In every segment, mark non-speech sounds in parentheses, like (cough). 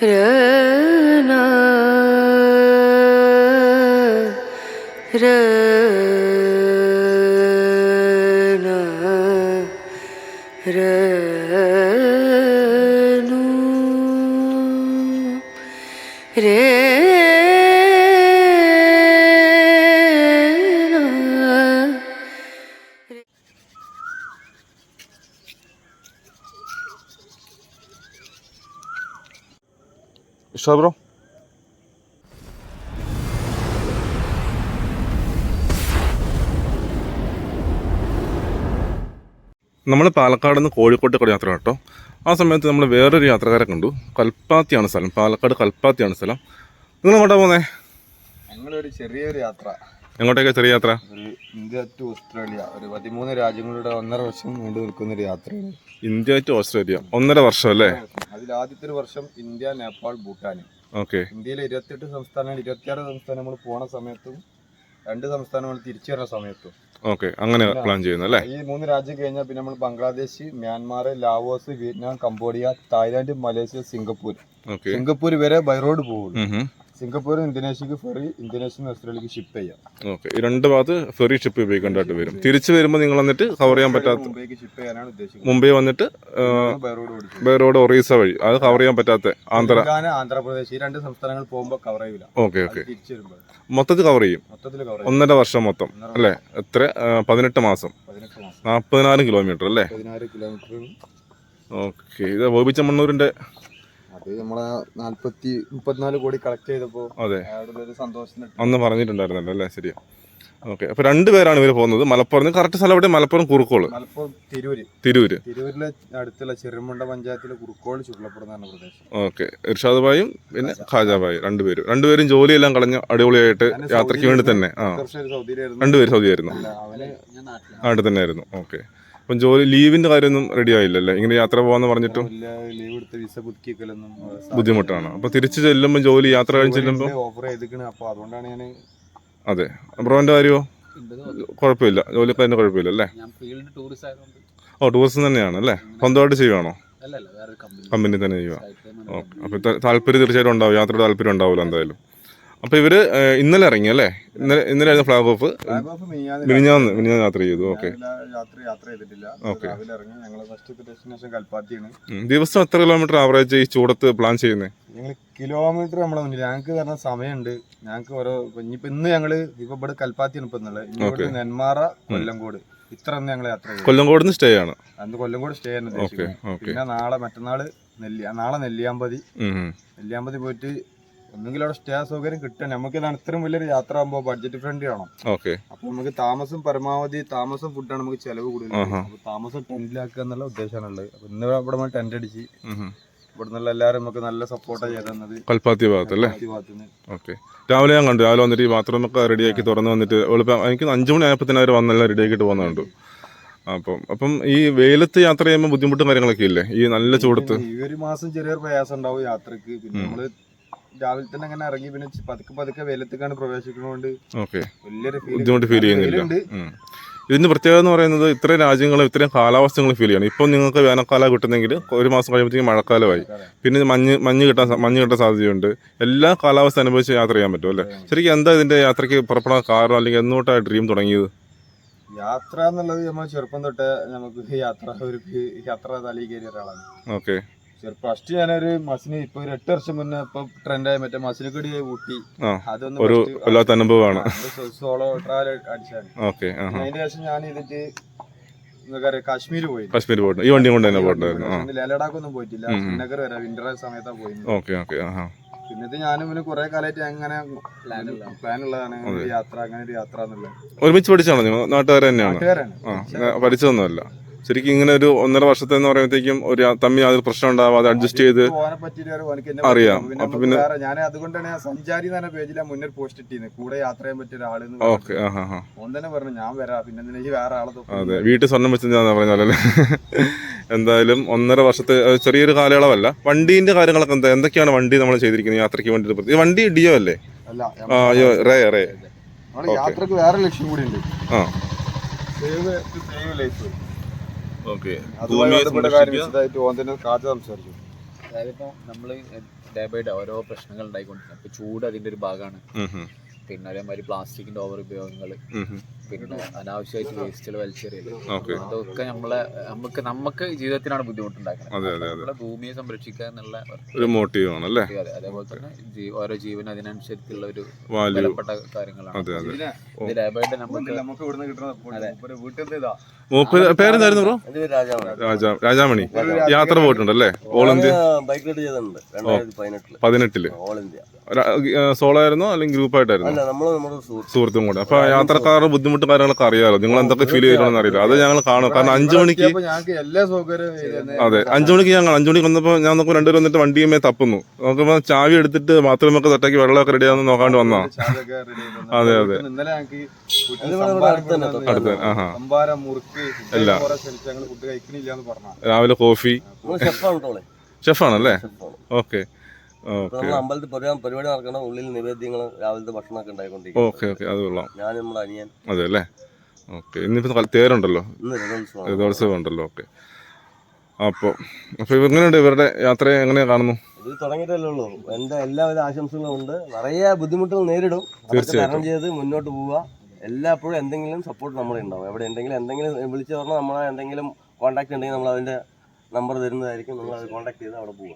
রনা রনা রনু রে ഇഷ്ടോ ബ്രോ നമ്മൾ പാലക്കാട് നിന്ന് കോഴിക്കോട്ടേക്കുള്ള യാത്ര കേട്ടോ ആ സമയത്ത് നമ്മൾ വേറൊരു യാത്രക്കാരെ കണ്ടു. കൽപ്പാത്തിയാണ് സ്ഥലം. പാലക്കാട് കൽപ്പാത്തിയാണ് സ്ഥലം. നിങ്ങൾ എങ്ങോട്ടാ പോന്നേ? ഞങ്ങളൊരു ചെറിയൊരു യാത്ര. എങ്ങോട്ടേക്കാ ചെറിയ യാത്ര? ഒരു ഇന്ത്യ ടു ഓസ്ട്രേലിയ. ഒരു പതിമൂന്ന് രാജ്യങ്ങളുടെ ഒന്നര വർഷം നീണ്ടു നിൽക്കുന്ന ഒരു യാത്രയാണ്. India to Australia. ഒന്നര വർഷം അല്ലേ? അതിൽ ആദ്യത്തെ ഒരു വർഷം ഇന്ത്യ നേപ്പാൾ ഭൂട്ടാൻ ഓക്കെ. ഇന്ത്യയിലെ ഇരുപത്തെട്ട് സംസ്ഥാനങ്ങൾ ഇരുപത്തിയാറ് സംസ്ഥാനം നമ്മൾ പോണ സമയത്തും രണ്ട് സംസ്ഥാനങ്ങൾ തിരിച്ചു വരുന്ന സമയത്തും. ഓക്കെ. അങ്ങനെ പ്ലാൻ ചെയ്യുന്നു അല്ലേ? ഈ മൂന്ന് രാജ്യം കഴിഞ്ഞാൽ പിന്നെ നമ്മൾ Bangladesh Myanmar Laos Vietnam Cambodia Thailand Malaysia Singapore. Singapore വരെ ബൈ റോഡ് പോകുള്ളൂ സിംഗപ്പൂർ ഇന്തോനേഷ്യക്ക് ഫെറി ഇന്തോനേഷ്യ ഓസ്ട്രേലിയക്ക് ഷിപ്പ് ചെയ്യാം. ഓക്കെ രണ്ട് ഭാഗത്ത് ഫെറി ഷിപ്പ് ഉപയോഗിക്കേണ്ടതായിട്ട് വരും. തിരിച്ചു വരുമ്പോൾ നിങ്ങൾ വന്നിട്ട് കവർ ചെയ്യാൻ പറ്റാത്ത മുംബൈ വന്നിട്ട് ബൈറോഡ് ഒറീസ വഴി. അത് കവർ ചെയ്യാൻ പറ്റാത്ത ആന്ധ്ര ആന്ധ്രാപ്രദേശ് ഈ രണ്ട് സംസ്ഥാനങ്ങൾ പോകുമ്പോൾ കവർ ചെയ്യില്ല ഓക്കെ ഓക്കെ മൊത്തത്തിൽ കവർ ചെയ്യും. ഒന്നര വർഷം മൊത്തം അല്ലേ? എത്ര? പതിനെട്ട് മാസം. നാൽപ്പതിനായിരം കിലോമീറ്റർ അല്ലേ? ഓക്കെ ഇത് ബോബിച്ചമ്മണ്ണൂരിന്റെ അത് നമ്മളെ നാല്പത്തി മുപ്പത്തിനാല് കോടി കളക്ട് ചെയ്തപ്പോ അതെ. സന്തോഷം ഒരു സന്തോഷം അന്ന് പറഞ്ഞിട്ടുണ്ടായിരുന്നല്ലോ അല്ലേ? ശരിയാ. ഓക്കെ. അപ്പൊ രണ്ടുപേരാണ് ഇവർ പോകുന്നത്. മലപ്പുറം കറക്റ്റ് സ്ഥലം എവിടെ മലപ്പുറം കുറുക്കോൾ. മലപ്പുറം തിരൂര്. തിരൂര്. തിരൂരിലെ അടുത്തുള്ള ചെറുമുണ്ട പഞ്ചായത്തിലെ കുറുക്കോൾ പറഞ്ഞ പ്രദേശം. ഓക്കെ. ഇർഷാദ് ഭായും പിന്നെ ഖാജാബായും രണ്ടുപേരും രണ്ടുപേരും ജോലിയെല്ലാം കളഞ്ഞ അടിപൊളിയായിട്ട് യാത്രയ്ക്ക് വേണ്ടി തന്നെ. ആ. രണ്ടുപേരും സൗദിയായിരുന്നു നാട്ടിൽ തന്നെ ആയിരുന്നു ഓക്കെ. അപ്പം ജോലി ലീവിന്റെ കാര്യമൊന്നും റെഡി ആയില്ലല്ലേ? ഇങ്ങനെ യാത്ര പോകാന്ന് പറഞ്ഞിട്ടും ലീവ് എടുത്ത് വിസ പുതുക്കിക്കലൊന്നും ബുദ്ധിമുട്ടാണ്. അപ്പൊ തിരിച്ചു ചെല്ലുമ്പോൾ ജോലി യാത്ര കഴിഞ്ഞ് ചെല്ലുമ്പോൾ ഓഫർ അപ്പൊ അതുകൊണ്ടാണ് ഞാൻ അതെ. ബ്രോന്റെ കാര്യമോ കുഴപ്പമില്ല. ജോലി അതിന് കുഴപ്പമില്ല അല്ലേ ഞാൻ ഫീൽഡ് ടൂറിസ്റ്റ് ആയതുകൊണ്ട്. ഓ ടൂറിസം തന്നെയാണ് അല്ലേ? സ്വന്തമായിട്ട് ചെയ്യുവാണോ? അല്ലല്ല വേറെ കമ്പനി കമ്പനി തന്നെ ചെയ്യുക ഓക്കെ അപ്പൊ താല്പര്യം തീർച്ചയായിട്ടും ഉണ്ടാവും. യാത്രയുടെ താല്പര്യം ഉണ്ടാവില്ല എന്തായാലും. അപ്പോൾ ഇവർ ഇന്നലെ ഇറങ്ങി അല്ലേ? ഇന്നലെ ഇന്നലെ ആയിരുന്നു ഫ്ലാഗ് ഓഫ് മിനിഞ്ഞാന്ന് മിനിഞ്ഞാന്ന് യാത്ര ചെയ്തു. ഓക്കെ. ദിവസം എത്ര കിലോമീറ്റർ ആവറേജ് ഈ ചൂടത്ത് പ്ലാൻ ചെയ്യുന്നത് ഞങ്ങൾ കിലോമീറ്റർ നമ്മളെ മുന്നിൽ ഞങ്ങൾക്ക് പറഞ്ഞ സമയമുണ്ട്. ഞങ്ങൾക്ക് ഓരോ ഇനിയിപ്പോ ഇന്ന് ഞങ്ങൾ ഇപ്പൊ ഇവിടെ കൽപ്പാത്തിയാണ് ഇപ്പൊ എന്നുള്ളത് ഇനി ഇവിടെ നെന്മാറ കൊല്ലംകോട്. ഇത്ര ഞങ്ങൾ യാത്ര കൊല്ലംകോട് സ്റ്റേ ആണ്. അന്ന് കൊല്ലംകോട് സ്റ്റേ ആണ് പിന്നെ നാളെ മറ്റന്നാൾ നെല്ലിയ നാളെ നെല്ലിയാമ്പതി. നെല്ലിയാമ്പതി പോയിട്ട് ഒന്നെങ്കിലും അവിടെ സ്റ്റേ സൗകര്യം കിട്ടാൻ നമുക്ക് ഇതാണ് ഇത്രയും വലിയൊരു യാത്ര ആകുമ്പോൾ ബഡ്ജറ്റ് ഫ്രണ്ട്ലി ആണോ? ഓക്കെ അപ്പൊ നമുക്ക് താമസം പരമാവധി താമസം ഫുഡാണ് നമുക്ക് ചെലവ് കൂടുതൽ അപ്പൊ താമസം ടെന്റിലാക്കുക എന്നുള്ള ഉദ്ദേശമാണുള്ളത് അപ്പൊ ഇന്ന് ഇവിടെ നമ്മൾ ടെന്റ് അടിച്ച് ഇവിടെ നിന്നുള്ള എല്ലാവരും നമുക്ക് നല്ല സപ്പോർട്ടാണ് ചെയ്തത് കൽപ്പാത്തി ഭാഗത്ത് അല്ലേ? ഓക്കെ രാവിലെ ഞാൻ കണ്ടു. രാവിലെ വന്നിട്ട് ഈ ബാത്റൂമൊക്കെ റെഡിയാക്കി തുറന്ന് വന്നിട്ട് എളുപ്പം. എനിക്ക് അഞ്ചു മണി ആയപ്പോൾ തന്നെ അവർ വന്നല്ല റെഡിയാക്കിയിട്ട് പോകുന്ന പോകുന്നുണ്ട് അപ്പം അപ്പം ഈ വെയിലത്ത് യാത്ര ചെയ്യുമ്പോൾ ബുദ്ധിമുട്ടും കാര്യങ്ങളൊക്കെ ഇല്ലേ? ഈ നല്ല ചൂടത്ത്. ഈ ഒരു മാസം ചെറിയൊരു പ്രയാസം ഉണ്ടാവും യാത്രയ്ക്ക്. പിന്നെ നമ്മൾ രാവിലെ തന്നെ അങ്ങനെ ഇറങ്ങി പിന്നെ പതുക്കെ പതുക്കെ വെയിലത്തേക്കാണ് പ്രവേശിക്കുന്നതുകൊണ്ട് ഓക്കെ. വലിയൊരു ബുദ്ധിമുട്ട് ഫീൽ ചെയ്യുന്നില്ല. ഇതിന്. പ്രത്യേകത എന്ന് പറയുന്നത് ഇത്രയും രാജ്യങ്ങളും ഇത്രയും കാലാവസ്ഥകൾ ഫീൽ ചെയ്യണം. ഇപ്പം നിങ്ങൾക്ക് വേനൽക്കാലം കിട്ടുന്നെങ്കിൽ ഒരു മാസം കഴിയുമ്പോഴത്തേക്കും മഴക്കാലമായി. പിന്നെ മഞ്ഞ് മഞ്ഞ് കിട്ടാൻ മഞ്ഞ് കിട്ടാൻ സാധ്യതയുണ്ട്. എല്ലാ കാലാവസ്ഥ അനുഭവിച്ച് യാത്ര ചെയ്യാൻ പറ്റും അല്ലേ? ശരിക്കും എന്താ ഇതിന്റെ യാത്രയ്ക്ക് പുറപ്പെടാൻ കാരണം അല്ലെങ്കിൽ എന്നോട്ടാണ് ഡ്രീം തുടങ്ങിയത്? യാത്ര എന്നുള്ളത് നമ്മൾ ചെറുപ്പം തൊട്ടേ നമുക്ക് യാത്ര ഒരു യാത്ര തലയിൽ കയറിയ ഒരാളാണ്. ഓക്കെ. ചെറുപ്പം ഫസ്റ്റ് ഞാനൊരു മസിന് ഇപ്പൊ ഒരു എട്ട് വർഷം മുന്നേ ഇപ്പൊ ട്രെൻഡായി മറ്റേ മസിനക്കടി ഊട്ടി. അതൊന്നും ഒരു വല്ലാത്ത അനുഭവമാണ്. Solo travel അടിച്ചാണ്. ഓക്കെ ശേഷം ഞാൻ ഇതിട്ട് കാശ്മീർ പോയി കാശ്മീർ പോയിട്ട്. ഈ വണ്ടി കൊണ്ട് തന്നെ പോയിട്ടുണ്ടായിരുന്നു. ഒന്നും പോയിട്ടില്ല. ശ്രീനഗർ വരെ വിന്റർ സമയത്താണ് പോയി ഓക്കെ ആ ഞാനും പിന്നെ കുറെ കാലമായിട്ട് അങ്ങനെ പ്ലാൻ ഉള്ളതാണ്. യാത്ര അങ്ങനെ ഒരു യാത്ര എന്നുള്ളത്. ഒരുമിച്ച് പഠിച്ചാണോ നാട്ടുകാരെ നാട്ടുകാർ തന്നെയാണ്? പഠിച്ചതൊന്നുമല്ല. ശരിക്കും ഇങ്ങനെ ഒരു ഒന്നര വർഷത്തെ എന്ന് പറയുമ്പോഴത്തേക്കും ഒരു തമ്മി തമ്മിൽ അതിൽ പ്രശ്നം ഉണ്ടാവാതെ അഡ്ജസ്റ്റ് ചെയ്ത് അറിയാം. അപ്പൊ പിന്നെ- ഞാൻ അതുകൊണ്ടാണ് ഞാൻ സഞ്ചാരി എന്ന് പറഞ്ഞ പേജിൽ മുന്നിൽ പോസ്റ്റ് ഇട്ടിരുന്നത് കൂടെ യാത്ര ചെയ്യാൻ പറ്റിയ ഒരാൾ ഓക്കെ ഒന്നെ പറഞ്ഞു ഞാൻ വരാം. പിന്നെ ഈ വേറെ ആളെ അതെ വീട്ടിൽ സ്വർണം വെച്ചാൽ പറഞ്ഞാലല്ലേ എന്തായാലും ഒന്നര വർഷത്തെ ചെറിയൊരു കാലയളവല്ല. വണ്ടീന്റെ കാര്യങ്ങളൊക്കെ എന്താ എന്തൊക്കെയാണ് വണ്ടി നമ്മൾ ചെയ്തിരിക്കുന്നത് യാത്രയ്ക്ക് വേണ്ടി ഈ വണ്ടി ഡിയോ അല്ലേ? അയ്യോ റേ റേ. യാത്രയ്ക്ക് വേറെ ലക്ഷ്യം കൂടി ഉണ്ട്. ആ. സേവ് സേവ് ലൈഫ് അതുമായി ബന്ധപ്പെട്ട കാര്യം വിശദമായിട്ട് ഓൻ തന്നെ കാറ്റ് സംസാരിച്ചു. അതായത് ഇപ്പൊ നമ്മൾ ഡേ ബൈ ഡേ ഓരോ പ്രശ്നങ്ങൾ ഉണ്ടായിക്കൊണ്ടിരിക്കുന്നത് ചൂട് അതിന്റെ ഒരു ഭാഗമാണ്. പിന്നെ അതേമാതിരി പ്ലാസ്റ്റിക്കിന്റെ ഓവർ ഉപയോഗങ്ങൾ. പിന്നെ അനാവശ്യമായിട്ട് വേസ്റ്റുകൾ വലിച്ചെറിയൽ. അതൊക്കെ നമ്മളെ നമുക്ക് നമുക്ക് ജീവിതത്തിനാണ് ബുദ്ധിമുട്ടുണ്ടാക്കുന്നത് നമ്മളെ ഭൂമിയെ സംരക്ഷിക്കുക എന്നുള്ള ഒരു മോട്ടീവ് ആണ് അല്ലേ അതെ. അതേപോലെ തന്നെ ഓരോ ജീവനും അതിനനുസരിച്ചുള്ള ഒരു വാല്യൂ വിലപ്പെട്ട കാര്യങ്ങളാണ്. രാജാമണി. യാത്ര പോയിട്ടുണ്ടല്ലേ? ഓൾ ഇന്ത്യ പതിനെട്ടിൽ. ഓൾ ഇന്ത്യ സോളോ ആയിരുന്നോ അല്ലെങ്കിൽ ഗ്രൂപ്പ് ആയിട്ടായിരുന്നു അല്ല നമ്മൾ നമ്മുടെ സുഹൃത്ത് കൂടെ. അപ്പൊ യാത്രക്കാരുടെ ബുദ്ധിമുട്ട് കാര്യങ്ങളൊക്കെ അറിയാലോ. നിങ്ങൾ എന്തൊക്കെ ഫീൽ ചെയ്യണമെന്ന് അറിയില്ല. അത് ഞങ്ങൾ കാണും. കാരണം അഞ്ചു മണിക്ക് അതെ അഞ്ചു മണിക്ക് ഞങ്ങൾ അഞ്ചു മണിക്ക് വന്നപ്പോൾ ഞാൻ നോക്കുമ്പോൾ രണ്ടുപേരും വന്നിട്ട് വണ്ടിയുമേ തപ്പുന്നു. നോക്കുമ്പോൾ ചാവി എടുത്തിട്ട് ബാത്റൂമൊക്കെ സെറ്റാക്കി വെള്ളമൊക്കെ റെഡി റെഡിയാന്ന് നോക്കാണ്ട് വന്നാ. അതെ, അതെ. അടുത്ത് രാവിലെ കോഫി. ഷെഫാണല്ലേ ഓക്കെ നമ്മൾ അമ്പലത്തിൽ പരിപാടി നടക്കണം ഉള്ളിൽ നിവേദ്യങ്ങൾ രാവിലത്തെ ഭക്ഷണമൊക്കെ ഉണ്ടായിക്കൊണ്ടിരിക്കും. Okay okay. അത് കൊള്ളാം. ഞാൻ നമ്മുടെ അനിയൻ. അതെ അല്ലേ? ഓക്കെ. ഇന്നിപ്പോൾ തേരുണ്ടല്ലോ? ഇന്ന് രഥോത്സവമാണ് രഥോത്സവം ഉണ്ടല്ലോ. ഓക്കെ. അപ്പോൾ അപ്പോൾ എങ്ങനെയുണ്ട് ഇവരുടെ യാത്രയെ? എങ്ങനെയാണ് കാണുന്നു? ഇത് തുടങ്ങിയിട്ടല്ലേ ഉള്ളൂ. എന്റെ എല്ലാവിധ ആശംസകളും ഉണ്ട്. നിറയെ ബുദ്ധിമുട്ടുകൾ നേരിടും. തരണം ചെയ്ത് മുന്നോട്ട് പോവുക. എല്ലാപ്പോഴും എന്തെങ്കിലും സപ്പോർട്ട് നമ്മളെ ഉണ്ടാവും. എവിടെ എന്തെങ്കിലും എന്തെങ്കിലും വിളിച്ചു പറഞ്ഞാൽ നമ്മളെ എന്തെങ്കിലും കോൺടാക്ട് ഉണ്ടെങ്കിൽ നമ്മൾ അതിന്റെ നമ്പർ തരുന്നതായിരിക്കും. നമ്മൾ അത് കോൺടാക്ട് ചെയ്ത് അവിടെ പോവുക.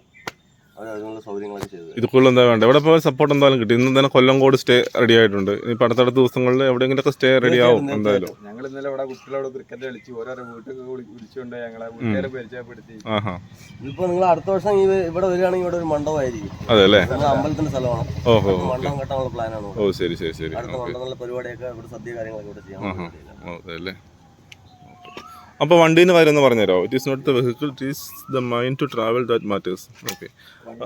അതിനുള്ള സൗകര്യങ്ങളൊക്കെ ചെയ്തു. ഇത് കൂടുതൽ എന്താ വേണ്ട എവിടെ പോയാൽ സപ്പോർട്ട് എന്തായാലും കിട്ടി. ഇന്ന് തന്നെ കൊല്ലം കോട് സ്റ്റേ റെഡി ആയിട്ടുണ്ട്. ഇനി അടുത്തടുത്ത ദിവസങ്ങളിൽ എവിടെയെങ്കിലുമൊക്കെ സ്റ്റേ റെഡി ആവും എന്തായാലും. ഞങ്ങൾ ഇന്നലെ ഇവിടെ കുട്ടികളോട് ക്രിക്കറ്റ് കളിച്ചു. ഓരോരോ വീട്ടിൽ വിളിച്ചുകൊണ്ട് ഞങ്ങളെ വീട്ടുകാരെ പരിചയപ്പെടുത്തി. ആഹാ. ഇതിപ്പോ നിങ്ങൾ അടുത്ത വർഷം ഈ ഇവിടെ വരികയാണെങ്കിൽ ഇവിടെ ഒരു മണ്ഡപമായിരിക്കും അതെ അല്ലേ? നമ്മൾ അമ്പലത്തിന്റെ സ്ഥലമാണ്. ഓഹോ മണ്ഡപം കെട്ടാനുള്ള പ്ലാനാണ് ഓ ശരി ശരി ശരി. അടുത്ത മണ്ഡലങ്ങളിലെ പരിപാടിയൊക്കെ ഇവിടെ സദ്യ കാര്യങ്ങളൊക്കെ ഇവിടെ ചെയ്യാം. അതെ അല്ലേ? അപ്പോൾ വണ്ടീന്റെ കാര്യം ഒന്ന് പറഞ്ഞുതരാമോ it is not the vehicle it is the mind to travel that matters okay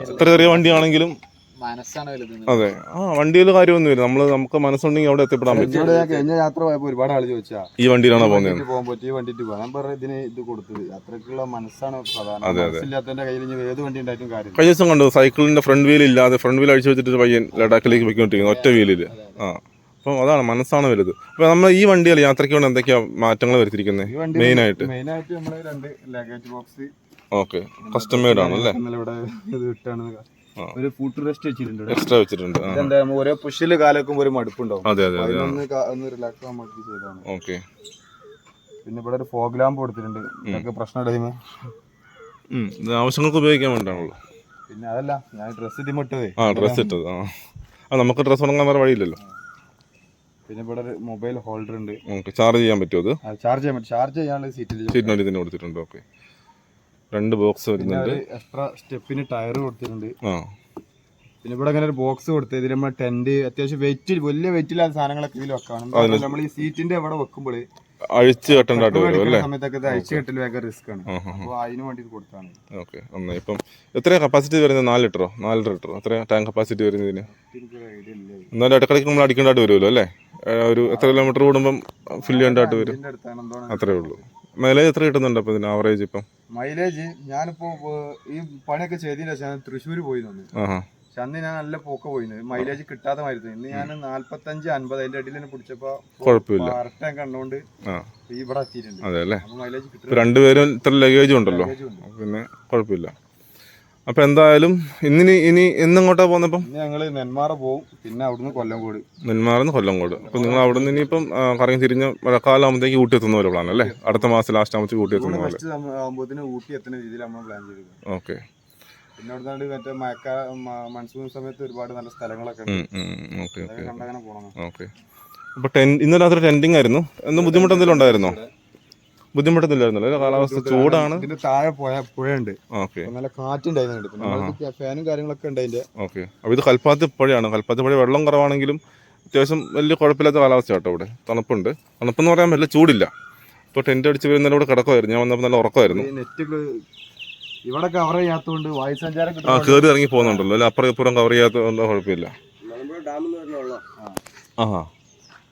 എത്ര ചെറിയ വണ്ടിയാണെങ്കിലും മനസ്സാണ് വലുത് അതെ. ആ വണ്ടിയിൽ കാര്യമൊന്നുമില്ല. നമ്മൾ നമുക്ക് മനസ്സുണ്ടെങ്കിൽ അവിടെ എത്തിപ്പെടാൻ പറ്റും. ഞാൻ കഴിഞ്ഞ യാത്ര പോയപ്പോ ഒരുപാട് ആൾ ചോദിച്ചാ ഈ വണ്ടിയിലാണോ പോകുന്നത് പോകാൻ പറ്റും പോകാം. ഞാൻ പറഞ്ഞ ഇതിന് ഇത് കൊടുത്തത്. അത്രക്കുള്ള മനസ്സാണ് പ്രധാനം. കയ്യിൽ ഏത് വണ്ടി ഉണ്ടായിട്ടും കാര്യം കഴിഞ്ഞ ദിവസം കണ്ടു സൈക്കിളിന്റെ ഫ്രണ്ട് വീൽ ഇല്ലാതെ ഫ്രണ്ട് വീൽ അഴിച്ചു വെച്ചിട്ട് ഒരു പയ്യൻ ലഡാക്കിലേക്ക് പോയിക്കൊണ്ടിരിക്കുന്നു ഒറ്റ വീലിൽ ആ. അപ്പം അതാണ് മനസ്സാണ് വലുത്. അപ്പൊ നമ്മൾ ഈ വണ്ടിയിൽ യാത്രയ്ക്ക് വേണ്ടി എന്തൊക്കെയാ മാറ്റങ്ങൾ വരുത്തിയിരിക്കുന്നത് മെയിൻ ആയിട്ട് മെയിൻ ആയിട്ട് നമ്മൾ രണ്ട് luggage box okay. Custom made ആണ് അല്ലേ ഇവിടെ ഇത് ഇട്ടാണ്. ഒരു ഫുഡ് റെസ്റ്റ് വെച്ചിട്ടുണ്ട് എക്സ്ട്രാ വെച്ചിട്ടുണ്ട്. എന്താ ഓരോ പുഷിൽ കാലൊക്കെ ഒരു മടുപ്പുണ്ടാവും. അതെ അതെ അതെ. ഒന്ന് റിലാക്സ് ആവാൻ വേണ്ടി ചെയ്തതാണ്. ഓക്കെ. പിന്നെ ഇവിടെ ഒരു ഫോഗ് ലാമ്പ് കൊടുത്തിട്ടുണ്ട്. ഇതൊക്കെ പ്രശ്നം ടൈം ഇത് ആവശ്യങ്ങൾക്ക് ഉപയോഗിക്കാൻ വേണ്ടിയാണല്ലോ പിന്നെ അതല്ല ഞാൻ ഡ്രസ്സ് ഇട്ടത്. ആ ഡ്രസ്സ് ഇട്ടത്. ആ. നമുക്ക് ഡ്രസ്സ് ഉണങ്ങാൻ വേറെ വഴിയില്ലല്ലോ. പിന്നെ ഇവിടെ ഒരു മൊബൈൽ ഹോൾഡർ ഉണ്ട്. ഓക്കെ ചാർജ് ചെയ്യാൻ പറ്റുമോ അത്? ചാർജ് ചെയ്യാൻ പറ്റും. ചാർജ് ചെയ്യാനുള്ള സീറ്റിൽ സീറ്റിനുള്ളിൽ തന്നെ കൊടുത്തിട്ടുണ്ട് ഓക്കെ രണ്ട് ബോക്സ് വരുന്നുണ്ട്. എക്സ്ട്രാ സ്റ്റെപ്പിന് ടയർ കൊടുത്തിട്ടുണ്ട്. ആ. പിന്നെ ഇവിടെ അങ്ങനെ ഒരു ബോക്സ് കൊടുത്ത് ഇതിൽ നമ്മൾ ടെന്റ് അത്യാവശ്യം വെയിറ്റ് വലിയ വെയിറ്റ് ഇല്ലാത്ത സാധനങ്ങളൊക്കെ ഇതിൽ വെക്കണം. നമ്മൾ ഈ സീറ്റിന്റെ അവിടെ വെക്കുമ്പോൾ അഴിച്ചു കെട്ടേണ്ടതായിട്ട് വരും അല്ലേ? സമയത്തൊക്കെ ഇത് അയച്ചു കെട്ടൽ ഭയങ്കര റിസ്ക് ആണ്. അപ്പോൾ അതിന് വേണ്ടി ഇത് കൊടുത്താണ്. ഓക്കെ നന്നായി. ഇപ്പം എത്ര കപ്പാസിറ്റി വരുന്നത്? നാല് ലിറ്ററോ? നാല് ലിറ്ററോ. എത്ര ടാങ്ക് കപ്പാസിറ്റി വരുന്നതിന് എന്നാലും ഇടക്കിടയ്ക്ക് നമ്മൾ അടിക്കേണ്ടതായിട്ട് വരുമല്ലോ അല്ലേ? ഒരു എത്ര കിലോമീറ്റർ കൂടുമ്പം ഫില്ല് ചെയ്യേണ്ടതായിട്ട് വരും. അത്രേ ഉള്ളൂ. മൈലേജ് എത്ര കിട്ടുന്നുണ്ട് അപ്പം ഇതിന് ആവറേജ് ഇപ്പം? മൈലേജ് ഞാനിപ്പോ ഈ പണിയൊക്കെ ചെയ്തതിന് ശേഷം തൃശ്ശൂർ പോയി നിന്ന് ആഹാ. പക്ഷെ അന്ന് ഞാൻ നല്ല പോക്ക പോയിന്. മൈലേജ് കിട്ടാതെ മായിരുന്നു ഇന്ന് ഞാൻ നാല്പത്തഞ്ച് അൻപത് അതിന്റെ അടിയിൽ തന്നെ പിടിച്ചപ്പോ കുഴപ്പമില്ല. കറക്റ്റ് ഞാൻ കണ്ടുകൊണ്ട് ഈ ഇവിടെ എത്തിയിട്ടുണ്ട്. അതെ അല്ലേ? മൈലേജ് കിട്ടും രണ്ടുപേരും ഇത്ര ലഗേജും ഉണ്ടല്ലോ. പിന്നെ കുഴപ്പമില്ല. അപ്പം എന്തായാലും ഇന്നിനി ഇനി ഇന്നങ്ങോട്ടാ പോന്നപ്പം? ഞങ്ങൾ നെന്മാറ പോവും. പിന്നെ അവിടുന്ന് കൊല്ലംകോട്. നെന്മാറന്ന് കൊല്ലംകോട്. അപ്പൊ നിങ്ങൾ അവിടുന്ന് ഇനിയിപ്പം കറങ്ങി തിരിഞ്ഞ് മഴക്കാലമാകുമ്പോഴത്തേക്ക് ഊട്ടി എത്തുന്ന പോലെ പ്ലാൻ അല്ലേ? അടുത്ത മാസം ലാസ്റ്റ് ആകുമ്പോഴത്തേക്ക് ഊട്ടി എത്തുന്ന പോലെ. ഊട്ടി എത്തുന്ന രീതിയിൽ നമ്മൾ പ്ലാൻ ചെയ്തത് ഓക്കെ. പിന്നെ അവിടുന്ന് മറ്റേ മഴക്കാ മൺസൂൺ സമയത്ത് ഒരുപാട് നല്ല സ്ഥലങ്ങളൊക്കെ ഉണ്ട്. Okay okay. അപ്പോൾ ടെൻ ഇന്ന് രാത്രി ടെന്റിങ് ആയിരുന്നു. എന്നും ബുദ്ധിമുട്ട് എന്തെങ്കിലും ഉണ്ടായിരുന്നോ? ബുദ്ധിമുട്ടൊന്നുമില്ലായിരുന്നല്ലോ അല്ലേ? കാലാവസ്ഥ ചൂടാണ്. ഇതിന്റെ താഴെ പോയ പുഴയുണ്ട്. ഓക്കെ. അപ്പൊ നല്ല കാറ്റുണ്ടായിരുന്നു പിന്നെ നമ്മൾക്ക് ഫാനും കാര്യങ്ങളൊക്കെ ഉണ്ട് അതിന്റെ. ഓക്കെ. അപ്പോൾ ഇത് കൽപ്പാത്തി പുഴയാണ്. കൽപ്പാത്തി പുഴ വെള്ളം കുറവാണെങ്കിലും അത്യാവശ്യം വലിയ കുഴപ്പമില്ലാത്ത കാലാവസ്ഥ കേട്ടോ ഇവിടെ. തണുപ്പുണ്ട്. തണുപ്പെന്ന് പറയാൻ വല്ല ചൂടില്ല. ഇപ്പോൾ ടെന്റ് അടിച്ച് വരുന്നതിന് ഇവിടെ കിടക്കുമായിരുന്നു ഞാൻ വന്നപ്പോൾ നല്ല ഉറക്കമായിരുന്നു. ഇവിടെ കവർ ചെയ്യാത്തതുകൊണ്ട് വായു സഞ്ചാരം ആ കേറി കയറി ഇറങ്ങി പോകുന്നുണ്ടല്ലോ അല്ലെ? അപ്പുറം ഇപ്പുറം കവർ ചെയ്യാത്തതുകൊണ്ട് കുഴപ്പമില്ല. മലമ്പുഴ ഡാമിൽ നിന്ന് വരുന്ന വെള്ളം ആഹാ.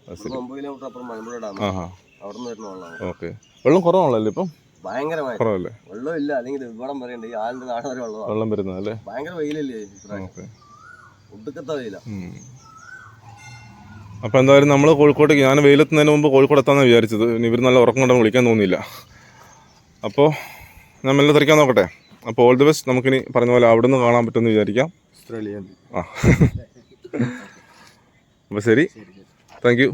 അത് ശരി. ഒമ്പത് കിലോമീറ്റർ അപ്പുറം മലമ്പുഴ ഡാം ആഹാ. വരുന്ന വെള്ളമാണ്. ഓക്കെ. വെള്ളം കുറവാണല്ലോ ഇപ്പം? ഭയങ്കരമായി. കുറവല്ലേ? വെള്ളം ഇല്ല. അല്ലെങ്കിൽ ഇവിടം വരെയുണ്ട് ഈ നാട് വരെ വെള്ളം അല്ലേ? ഭയങ്കര വെയിലല്ലേ ഇപ്രാവശ്യം ഓക്കെ. ഒടുക്കത്തെ വെയില. അപ്പോൾ എന്തായാലും നമ്മൾ കോഴിക്കോട്ടേക്ക് ഞാൻ വെയിലെത്തുന്നതിന് മുമ്പ് കോഴിക്കോട് എത്താമെന്ന് വിചാരിച്ചത്. ഇനി ഇവർ നല്ല ഉറക്കം കൊണ്ടൊന്നും വിളിക്കാൻ തോന്നിയില്ല. അപ്പോൾ ഞാൻ മെല്ലെ തിരിക്കാൻ നോക്കട്ടെ? അപ്പോൾ ഓൾ ദി ബെസ്റ്റ് നമുക്കിനി പറഞ്ഞ പോലെ അവിടെ നിന്ന് കാണാൻ പറ്റുമെന്ന് വിചാരിക്കാം. അപ്പൊ ആ. (laughs) അപ്പോൾ ശരി. Thank you